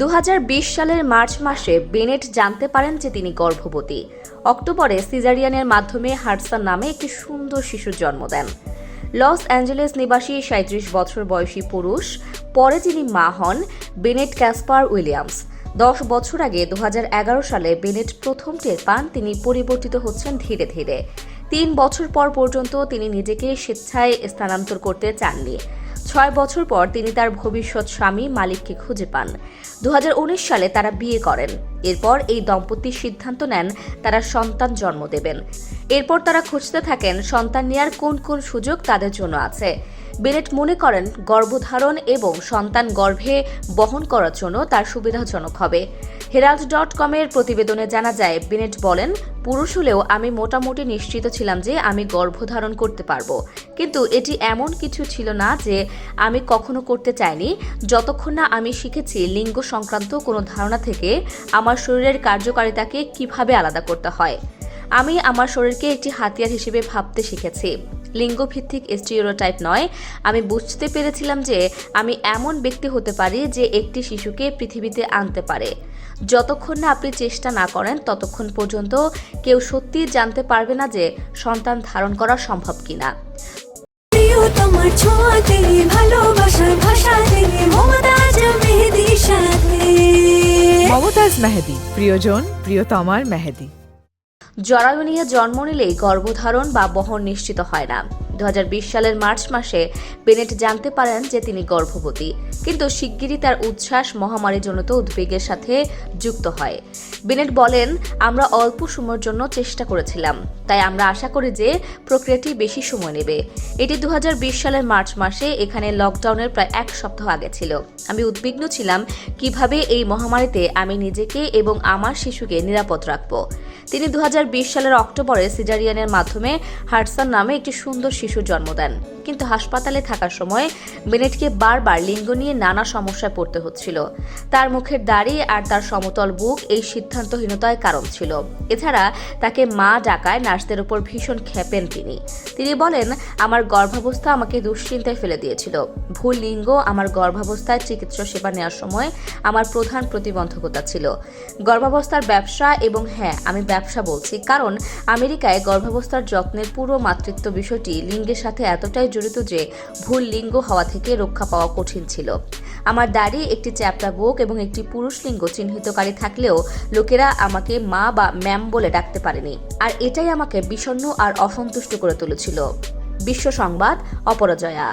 দু হাজার বিশ সালের মার্চ মাসে বেনেট জানতে পারেন যে তিনি গর্ভবতী। অক্টোবরে সিজারিয়ানের মাধ্যমে হার্টসান নামে একটি সুন্দর শিশুর জন্ম দেন। লস অ্যাঞ্জেলেস নিবাসী সাঁত্রিশ বছর বয়সী পুরুষ, পরে যিনি মা হন বেনেট ক্যাসপার উইলিয়ামস। দশ বছর আগে দু হাজার এগারো সালে বেনেট প্রথম টের পান তিনি পরিবর্তিত হচ্ছেন ধীরে ধীরে। তিন বছর পর পর্যন্ত তিনি নিজেকে স্বেচ্ছায় স্থানান্তর করতে চাননি। ছয় বছর পর তিনি তার ভবিষ্যৎ স্বামী মালিককে খুঁজে পান। দু হাজার উনিশ সালে তারা বিয়ে করেন। এরপর এই দম্পতি সিদ্ধান্ত নেন তারা সন্তান জন্ম দেবেন। এরপর তারা খুঁজতে থাকেন সন্তান নেয়ার কোন কোন সুযোগ তাদের জন্য আছে। বেনেট মনে করেন, গর্ভধারণ এবং সন্তান গর্ভে বহন করার জন্য তার সুবিধাজনক হবে। হেরাল্ড ডট কমের প্রতিবেদনে জানা যায়, বেনেট বলেন, পুরুষ হলেও আমি মোটামুটি নিশ্চিত ছিলাম যে আমি গর্ভধারণ করতে পারব। কিন্তু এটি এমন কিছু ছিল না যে আমি কখনো করতে চাইনি। যতক্ষণ না আমি শিখেছি লিঙ্গ সংক্রান্ত কোনো ধারণা থেকে আমার শরীরের কার্যকারিতাকে কীভাবে আলাদা করতে হয়। আমি আমার শরীরকে একটি হাতিয়ার হিসেবে ভাবতে শিখেছি। লিঙ্গভিত্তিক স্টিরিওটাইপ নয়। আমি বুঝতে পেরেছিলাম যে আমি এমন ব্যক্তি হতে পারি যে একটি শিশুকে পৃথিবীতে আনতে পারে। যতক্ষণ না আপনি চেষ্টা না করেন ততক্ষণ পর্যন্ত কেউ সত্যিই জানতে পারবে না যে সন্তান ধারণ করা সম্ভব কিনা। প্রিয় তোমার ছোঁয়াতে ভালোবাসার ভাষাতে মমতাজ মেহেদি সাথে। মমতাজ মেহেদি প্রিয়জন প্রিয়তমার মেহেদি। জরায়ু নিয়ে জন্ম নিলেই গর্ভধারণ বা বহন নিশ্চিত হয় না। দু হাজার বিশ সালের মার্চ মাসে বেনেট জানতে পারেন যে তিনি গর্ভবতী। কিন্তু শিগগিরই তার উচ্ছ্বাস মহামারীজনিত উদ্বেগের সাথে যুক্ত হয়। বেনেট বলেন, আমরা অল্প সময়ের জন্য চেষ্টা করেছিলাম। তাই আমরা আশা করি যে প্রক্রিয়াটি বেশি সময় নেবে। এটি দু সালের মার্চ মাসে এখানে লকডাউনের প্রায় এক সপ্তাহ আগে ছিল। আমি উদ্বিগ্ন ছিলাম, কীভাবে এই মহামারীতে আমি নিজেকে এবং আমার শিশুকে নিরাপদ রাখব? তিনি দু হাজার বিশ সালের অক্টোবরে সিজারিয়ানের মাধ্যমে হার্টসান নামে একটি সুন্দর শিশুর জন্ম দেন। কিন্তু হাসপাতালে থাকার সময় বেনেটকে বারবার লিঙ্গ নিয়ে নানা সমস্যায় পড়তে হচ্ছিল। তার মুখের দাড়ি আর তার সমতল বুক এই সিদ্ধান্তহীনতায় কারণ ছিল। এছাড়া তাকে মা ডাকায় নার্সদের উপর ভীষণ খেপেন তিনি। তিনি বলেন, আমার গর্ভাবস্থা আমাকে দুশ্চিন্তায় ফেলে দিয়েছিল। ভুল লিঙ্গ আমার গর্ভাবস্থায় চিকিৎসা সেবা নেওয়ার সময় আমার প্রধান প্রতিবন্ধকতা ছিল। গর্ভাবস্থার ব্যবসা এবং হ্যাঁ আমি ব্যবসা বলছি। কারণ আমেরিকায় গর্ভাবস্থার যত্নের পুরো মাতৃত্ব বিষয়টি লিঙ্গের সাথে এতটাই জড়িত যে ভুল লিঙ্গ হওয়া থেকে রক্ষা পাওয়া কঠিন ছিল। আমার দাড়ি একটি চ্যাপটা বুক এবং একটি পুরুষ লিঙ্গ চিহ্নিতকারী থাকলেও লোকেরা আমাকে মা বা ম্যাম বলে ডাকতে পারেনি। আর এটাই আমাকে বিষণ্ণ আর অসন্তুষ্ট করে তুলেছিল। বিশ্ব সংবাদ, অপরাজয়া।